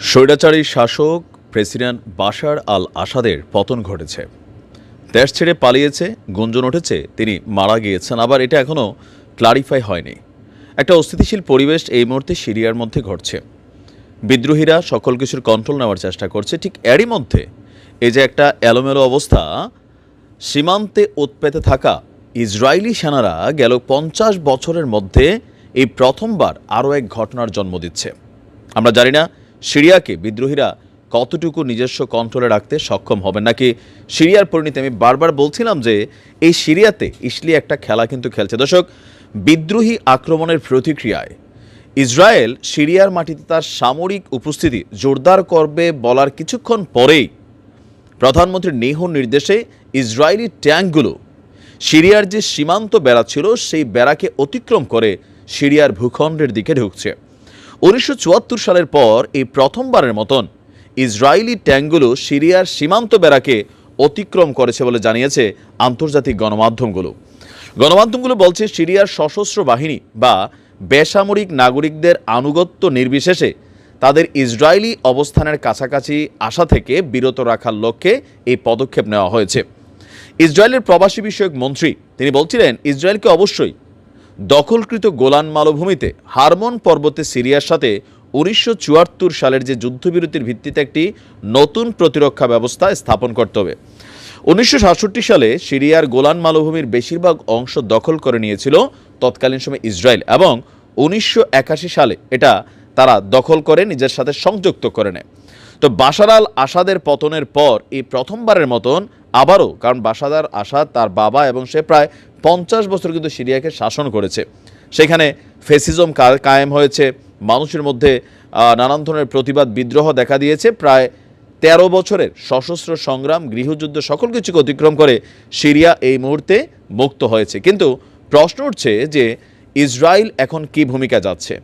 স্বৈরাচারী শাসক president Bashar আল আসাদের পতন ঘটেছে। দেশ ছেড়ে পালিয়েছে, গুঞ্জন উঠেছে, তিনি মারা গিয়েছেন, আবার এটা এখনও ক্লারিফাই হয়নি। একটা অস্থিতিশীল পরিবেশ এই মুহূর্তে সিরিয়ার মধ্যে ঘটছে। বিদ্রোহীরা সকল কিছুর কন্ট্রোল নেওয়ার চেষ্টা করছে, ঠিক এরই মধ্যে এই যে একটা এলোমেলো অবস্থা, সীমান্তে উৎপেতে থাকা ইসরায়েলি সেনারা গেল পঞ্চাশ বছরের মধ্যে এই প্রথমবার আরও এক ঘটনার জন্ম দিচ্ছে। আমরা জানি না সিরিয়াকে বিদ্রোহীরা কতটুকু নিজস্ব কন্ট্রোলে রাখতে সক্ষম হবেন নাকি সিরিয়ার পরিণতি? আমি বারবার বলছিলাম যে এই সিরিয়াতে ইসলি একটা খেলা কিন্তু খেলছে। দর্শক, বিদ্রোহী আক্রমণের প্রতিক্রিয়ায় ইসরায়েল সিরিয়ার মাটিতে তার সামরিক উপস্থিতি জোরদার করবে বলার কিছুক্ষণ পরেই প্রধানমন্ত্রীর নেহ নির্দেশে ইসরায়েলি ট্যাঙ্কগুলো সিরিয়ার যে সীমান্ত বেড়া ছিল, সেই বেড়াকে অতিক্রম করে সিরিয়ার ভূখণ্ডের দিকে ঢুকছে। উনিশশো চুয়াত্তর সালের পর এই প্রথমবারের মতন ইসরায়েলি ট্যাঙ্কগুলো সিরিয়ার সীমান্ত বেড়াকে অতিক্রম করেছে বলে জানিয়েছে আন্তর্জাতিক গণমাধ্যমগুলো। গণমাধ্যমগুলো বলছে, সিরিয়ার সশস্ত্র বাহিনী বা বেসামরিক নাগরিকদের আনুগত্য নির্বিশেষে তাদের ইসরায়েলি অবস্থানের কাছাকাছি আসা থেকে বিরত রাখার লক্ষ্যে এই পদক্ষেপ নেওয়া হয়েছে। ইসরায়েলের প্রবাসী বিষয়ক মন্ত্রী তিনি বলছিলেন, ইসরায়েলকে অবশ্যই দখলকৃত গোলান মালভূমিতে হারমোন পর্বতে সিরিয়ার সাথে উনিশশো সালের যে যুদ্ধবিরতির ভিত্তিতে একটি নতুন প্রতিরক্ষা ব্যবস্থা স্থাপন করতে হবে। উনিশশো সালে সিরিয়ার গোলান মালভূমির বেশিরভাগ অংশ দখল করে নিয়েছিল তৎকালীন সময় ইসরায়েল এবং উনিশশো একাশি সালে এটা তারা দখল করে নিজের সাথে সংযুক্ত করে নেয়। তো বাশার আল আসাদের পতনের পর এই প্রথমবারের মতন আবারও, কারণ বাসাদার আসাদ তার বাবা এবং সে প্রায় পঞ্চাশ বছর কিন্তু সিরিয়াকে শাসন করেছে। সেখানে ফেসিজম কায়েম হয়েছে, মানুষের মধ্যে নানান ধরনের প্রতিবাদ, বিদ্রোহ দেখা দিয়েছে। প্রায় তেরো বছরের সশস্ত্র সংগ্রাম, গৃহযুদ্ধ সকল কিছুকে অতিক্রম করে সিরিয়া এই মুহূর্তে মুক্ত হয়েছে। কিন্তু প্রশ্ন উঠছে যে ইসরায়েল এখন কি ভূমিকা যাচ্ছে?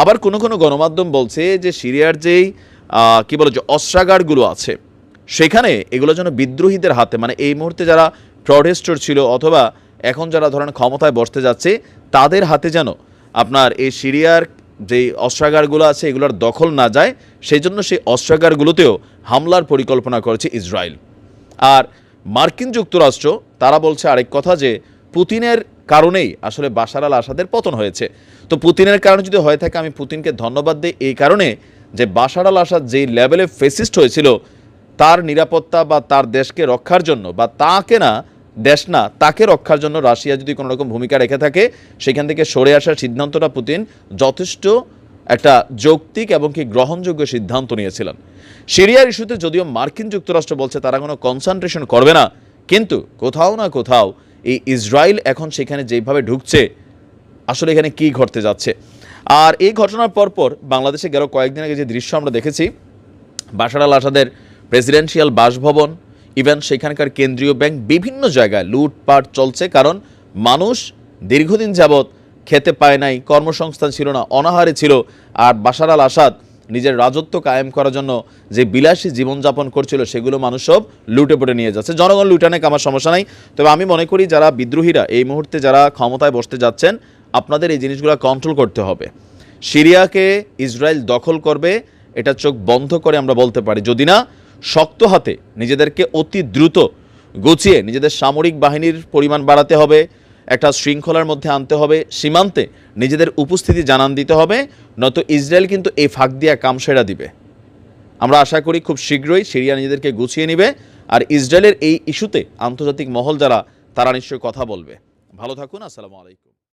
আবার কোনো কোনো গণমাধ্যম বলছে যে সিরিয়ার যেই কি বলে যে অস্ত্রাগারগুলো আছে, সেখানে এগুলো যেন বিদ্রোহীদের হাতে মানে এই মুহূর্তে যারা প্রটেস্টর ছিল অথবা এখন যারা ধরেন ক্ষমতায় বসতে যাচ্ছে, তাদের হাতে যেন আপনার এই সিরিয়ার যেই অস্ত্রাগারগুলো আছে, এগুলোর দখল না যায় সেই জন্য সেই অস্ত্রাগারগুলোতেও হামলার পরিকল্পনা করেছে ইসরায়েল। আর মার্কিন যুক্তরাষ্ট্র, তারা বলছে আরেক কথা যে, পুতিনের কারণেই আসলে বাশার আল আসাদের পতন হয়েছে। তো পুতিনের কারণে যদি হয়ে থাকে, আমি পুতিনকে ধন্যবাদ দিই এই কারণে যে বাশার আল আসাদ যেই লেভেলে ফেসিস্ট হয়েছিল, তার নিরাপত্তা বা তার দেশকে রক্ষার জন্য বা তাকে না দেশ না তাকে রক্ষার জন্য রাশিয়া যদি কোনো রকম ভূমিকা রেখে থাকে, সেখান থেকে সরে আসার সিদ্ধান্তটা পুতিন যথেষ্ট একটা যৌক্তিক এবং কি গ্রহণযোগ্য সিদ্ধান্ত নিয়েছিলেন। সিরিয়ার ইস্যুতে যদিও মার্কিন যুক্তরাষ্ট্র বলছে তারা কোনো কনসেন্ট্রেশন করবে না, কিন্তু কোথাও না কোথাও এই ইসরায়েল এখন সেখানে যেভাবে ঢুকছে, আসলে এখানে কি ঘটতে যাচ্ছে। আর এই ঘটনার পরপর বাংলাদেশে গেল কয়েকদিন আগে যে দৃশ্য আমরা দেখেছি, বাশার আল আসাদের প্রেসিডেন্সিয়াল বাসভবন ইভেন সেখানকার কেন্দ্রীয় ব্যাংক বিভিন্ন জায়গায় লুটপাট চলছে কারণ মানুষ দীর্ঘদিন যাবৎ খেতে পায় নাই, কর্মসংস্থান ছিল না, অনাহারে ছিল। আর বাশার আল আসাদ নিজের রাজত্ব কায়েম করার জন্য যে বিলাসী জীবনযাপন করছিল, সেগুলো মানুষ সব লুটে পড়ে নিয়ে যাচ্ছে। জনগণ লুটানে আমার সমস্যা নাই। তবে আমি মনে করি যারা বিদ্রোহীরা এই মুহূর্তে যারা ক্ষমতায় বসতে যাচ্ছেন, আপনাদের এই জিনিসগুলো কন্ট্রোল করতে হবে। সিরিয়াকে ইসরায়েল দখল করবে, এটা চোখ বন্ধ করে আমরা বলতে পারি। যদি না শক্ত হাতে নিজেদেরকে অতি দ্রুত গুছিয়ে নিজেদের সামরিক বাহিনীর পরিমাণ বাড়াতে হবে, একটা শৃঙ্খলার মধ্যে আনতে হবে, সীমান্তে নিজেদের উপস্থিতি জানান দিতে হবে, নয়তো ইসরায়েল কিন্তু এই ফাঁক দিয়া কাম সেরা দিবে। আমরা আশা করি খুব শীঘ্রই সিরিয়া নিজেদেরকে গুছিয়ে নেবে, আর ইসরায়েলের এই ইস্যুতে আন্তর্জাতিক মহল যারা, তারা নিশ্চয়ই কথা বলবে। ভালো থাকুন, আসসালামু আলাইকুম।